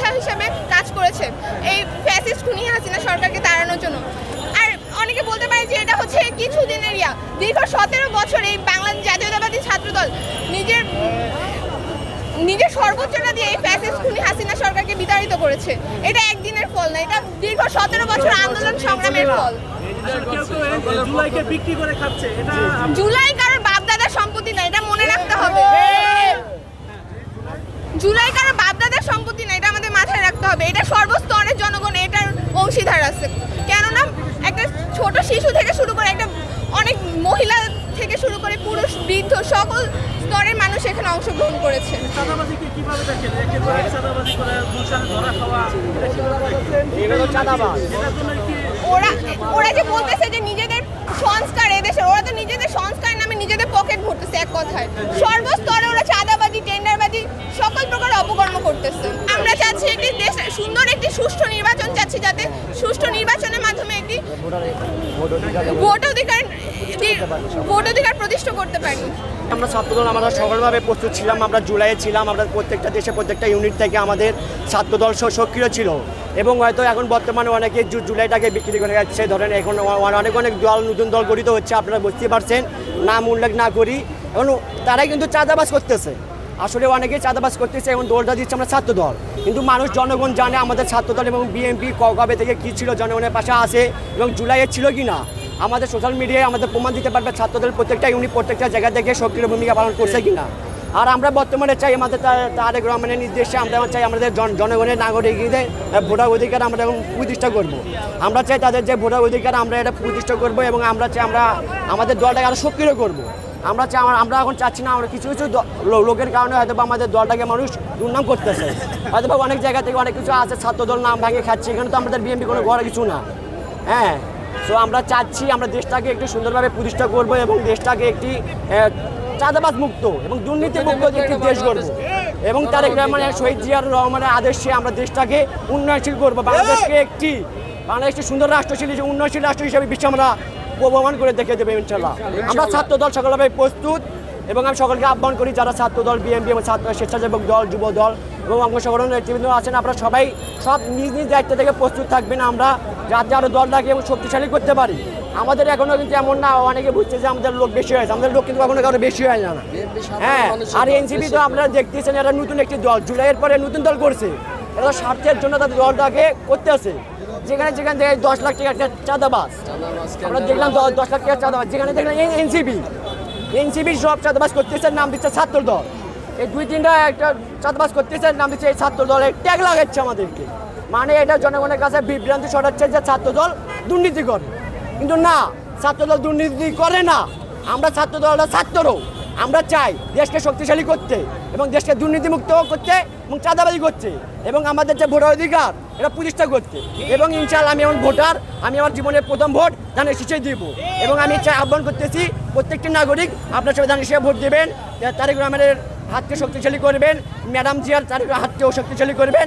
যোদ্ধা হিসাবে কাজ করেছে এই ফ্যাসিস্ট খুনি হাসিনা সরকারকে তাড়ানোর জন্য। আর অনেকে বলতে পারে যে এটা হচ্ছে কিছু দিনের ইয়া। দীর্ঘ সতেরো বছর এই বাংলাদেশ জাতীয়তাবাদী ছাত্রদল নিজের নিজের সর্বোচ্চটা দিয়ে এই ফ্যাসিস্ট খুনি হাসিনা সরকারকে বিতাড়িত করেছে। এটা একদিনের ফল না এটা দীর্ঘ সতেরো বছর আন্দোলন সংগ্রামের ফল। জুলাই কারোর বাপদাদার সম্পত্তি না এটা মনে রাখতে হবে। জুলাই হবে। এটা সর্বস্তরের জনগণ এটার অংশীদার আছে। কেননা একটা ছোট শিশু থেকে শুরু করে একটা অনেক মহিলা থেকে শুরু করে পুরুষ বৃদ্ধ সকল স্তরের মানুষ এখানে অংশগ্রহণ করেছে। চাঁদাবাজিকে কীভাবে দেখেন? একেবারে চাঁদাবাজি করে গুলশানে ধরা খাওয়া এটা কীভাবে দেখেন? এগুলো চাঁদাবাজ। এটার জন্য কি ওরা ওরা যে বলতেছে যে নিজেদের সংস্কার এদেশের ওরা তো নিজেদের সংস্কার নামে নিজেদের পকেট ভরতেছে এক কথায়। সর্বস্তরে ওরা চাঁদাবাজি টেন্ডারবাজি সকল প্রকার অপকর্ম করতেছে। সুন্দর একটি সুষ্ঠু নির্বাচন চাচ্ছি যাতে সুষ্ঠু নির্বাচনের মাধ্যমে একটি ভোট অধিকার ভোট অধিকার প্রতিষ্ঠা করতে পারি। আমরা ছাত্রদল আমরা সফলভাবে প্রস্তুত ছিলাম, আমরা জুলাইয়ে ছিলাম, আমরা প্রত্যেকটা দেশে প্রত্যেকটা ইউনিট থেকে আমাদের ছাত্রদল সক্রিয় ছিল। এবং হয়তো এখন বর্তমানে অনেকে জুলাইটাকে বিক্রি করে যাচ্ছে। ধরেন এখন অনেক অনেক দল, নতুন দল গঠিত হচ্ছে, আপনারা বুঝতে পারছেন। নাম উল্লেখ না করি। এখন তারাই কিন্তু চাঁদাবাজ করতেছে। আসলে অনেকে চাঁদাবাজ করতেছে এবং দলটা দিচ্ছে আমরা ছাত্রদল কিন্তু মানুষ, জনগণ জানে আমাদের ছাত্রদল এবং বিএনপি কবে থেকে কী ছিল, জনগণের পাশে আছে এবং জুলাইয়ে ছিল কি না আমাদের সোশ্যাল মিডিয়ায় আমাদের প্রমাণ দিতে পারবে ছাত্রদল প্রত্যেকটা ইউনিট প্রত্যেকটা জায়গা থেকে সক্রিয় ভূমিকা পালন করছে কিনা আর আমরা বর্তমানে চাই আমাদের তারেক রহমানের নির্দেশে আমরা চাই আমাদের জন- জনগণের নাগরিকদের ভোটার অধিকার আমরা এখন প্রতিষ্ঠা করব। আমরা চাই তাদের যে ভোটার অধিকার আমরা এটা প্রতিষ্ঠা করব এবং আমরা চাই আমরা আমাদের দলটাকে আরও সক্রিয় করব। আমরা চাই আমরা- আমরা এখন চাচ্ছি না আমরা কিছু কিছু লোকের কারণে হয়তো বা আমাদের দলটাকে মানুষ দুর্নাম করতেছে। হয়তো বা অনেক জায়গা থেকে অনেক কিছু আছে ছাত্রদল নাম ভাঙে খাচ্ছে এখানে তো আমাদের বিএনপি কোনো ঘরে কিছু না। হ্যাঁ সো আমরা চাচ্ছি আমরা দেশটাকে একটু সুন্দরভাবে প্রতিষ্ঠা করব এবং দেশটাকে একটি চাঁদাবাদ মুক্ত এবং দুর্নীতি মুক্ত একটি দেশ গড়ব। এবং তারেক রহমানের শহীদ জিয়ার রহমানের আদেশে আমরা দেশটাকে উন্নয়নশীল করব। বাংলাদেশকে একটি বাংলাদেশটি সুন্দর রাষ্ট্রশীল হিসেবে উন্নয়নশীল রাষ্ট্র হিসেবে বিশ্ব আমরা প্রমাণ করে দেখে দেবে ইনশাল্লাহ আমরা ছাত্র দল সকলভাবে প্রস্তুত এবং আমি সকলকে আহ্বান করি, যারা ছাত্র দল বিএনপি এবং ছাত্র স্বেচ্ছাসেবক দল, যুব দল এবং অংশগ্রহণ নেতৃবৃন্দ আছেন, আপনারা সবাই সব নিজ নিজ দায়িত্ব থেকে প্রস্তুত থাকবেন আমরা যাতে আরও দলটাকে এবং শক্তিশালী করতে পারি। আমাদের এখনও কিন্তু এমন না, অনেকে বুঝছে যে আমাদের লোক বেশি হয়েছে, আমাদের লোক কিন্তু কখনো কারও বেশি হয় না। হ্যাঁ আর এনসিপি তো আপনারা দেখতেছেন এটা নতুন একটি দল, জুলাইয়ের পরে নতুন দল করছে। এটা স্বার্থের জন্য তাদের দলটাকে করতে আছে যেখানে যেখানে থেকে দশ লাখ টাকা একটা চাঁদাবাস আমরা দেখলাম দশ লাখ টাকা চাঁদাবাস যেখানে দেখলাম এনসিপি। এনসিপি সব চাঁদাবাস করতেছে নাম দিচ্ছে ছাত্র দল। এই দুই তিনটা একটা চাঁদাবাস করতেছে নাম দিচ্ছে এই ছাত্র দলের ট্যাগ লাগাচ্ছে আমাদেরকে। মানে এটা জনগণের কাছে বিভ্রান্তি ছড়াচ্ছে যে ছাত্র দল দুর্নীতি করে। কিন্তু না ছাত্র দল দুর্নীতি করে না। আমরা ছাত্র দলটা ছাত্রও আমরা চাই দেশকে শক্তিশালী করতে এবং দেশকে দুর্নীতিমুক্ত করতে এবং চাঁদাবাজি করতে এবং আমাদের যে ভোটার অধিকার, এটা প্রতিষ্ঠা করতে। এবং ইনশাল্লাহ আমি আমার ভোটার, আমি আমার জীবনের প্রথম ভোট ধানের শীষে দিব। এবং আমি চাই আহ্বান করতেছি, প্রত্যেকটি নাগরিক আপনার সবাই ধানের শীষে ভোট দেবেন তারেক রহমানের হাতকে শক্তিশালী করবেন, ম্যাডাম জিয়ার তারেক হাতকেও শক্তিশালী করবেন।